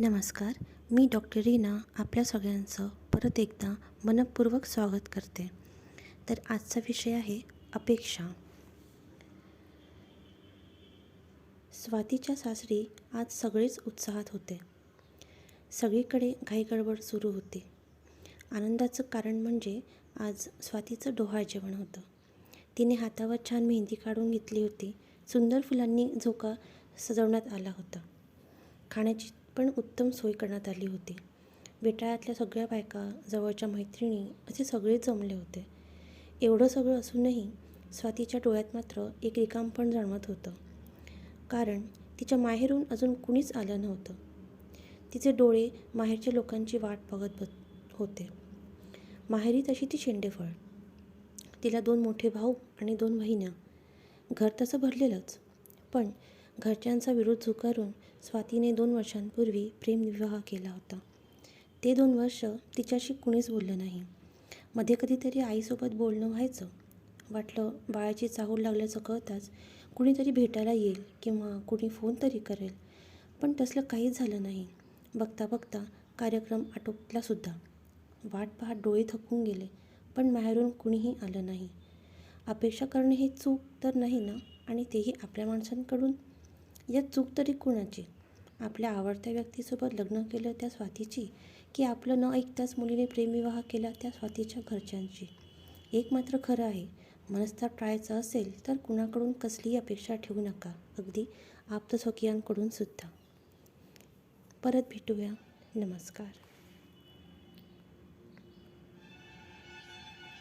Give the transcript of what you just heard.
नमस्कार मी डॉक्टर रीना आपल्या सगळ्यांचं परत एकदा मनपूर्वक स्वागत करते. तर आजचा विषय आहे अपेक्षा. स्वातीच्या सासरी आज सगळेच उत्साहात होते. सगळीकडे घाईगडबड सुरू होती. आनंदाचं कारण म्हणजे आज स्वातीचं डोहाळ जेवण होतं. तिने हातावर छान मेहंदी काढून घेतली होती. सुंदर फुलांनी झोका सजवण्यात आला होता. खाण्याची पण उत्तम सोय करण्यात आली होती. बेटाळ्यातल्या सगळ्या बायका जवळच्या मैत्रिणी असे सगळे जमले होते. एवढं सगळं असूनही स्वातीच्या डोळ्यात मात्र एक रिकामपण जाणवत होतं. कारण तिच्या माहेरून अजून कुणीच आलं नव्हतं. तिचे डोळे माहेरच्या लोकांची वाट बघत बत होते. माहेरी तशी ती शेंडेफळ. तिला दोन मोठे भाऊ आणि दोन बहिण्या घर तसं भरलेलंच. पण घरच्यांचा विरोध झुगारून स्वातीने दोन वर्षांपूर्वी प्रेमविवाह केला होता. ते दोन वर्ष तिच्याशी कुणीच बोललं नाही. मध्ये कधीतरी आईसोबत बोलणं व्हायचं. वाटलं बाळाची चाहूल लागल्याचं कळताच कुणीतरी भेटायला येईल किंवा कुणी फोन तरी करेल. पण तसलं काहीच झालं नाही. बघता बघता कार्यक्रम आटोपलासुद्धा वाट पाहत डोळे थकून गेले पण बाहेरून कुणीही आलं नाही. अपेक्षा करणे ही चूक तर नाही ना? आणि तेही आपल्या माणसांकडून? यात चूक तरी कुणाची? आपल्या आवडत्या व्यक्तीसोबत लग्न केलं त्या स्वातीची? की आपलं न ऐकताच मुलीने प्रेमविवाह केला त्या स्वातीच्या घरच्यांची एक मात्र खरं आहे मनस्ताप टाळायचं असेल तर कुणाकडून कसलीही अपेक्षा ठेवू नका. अगदी आप्तस्वकीयांकडून सुद्धा. परत भेटूया. नमस्कार.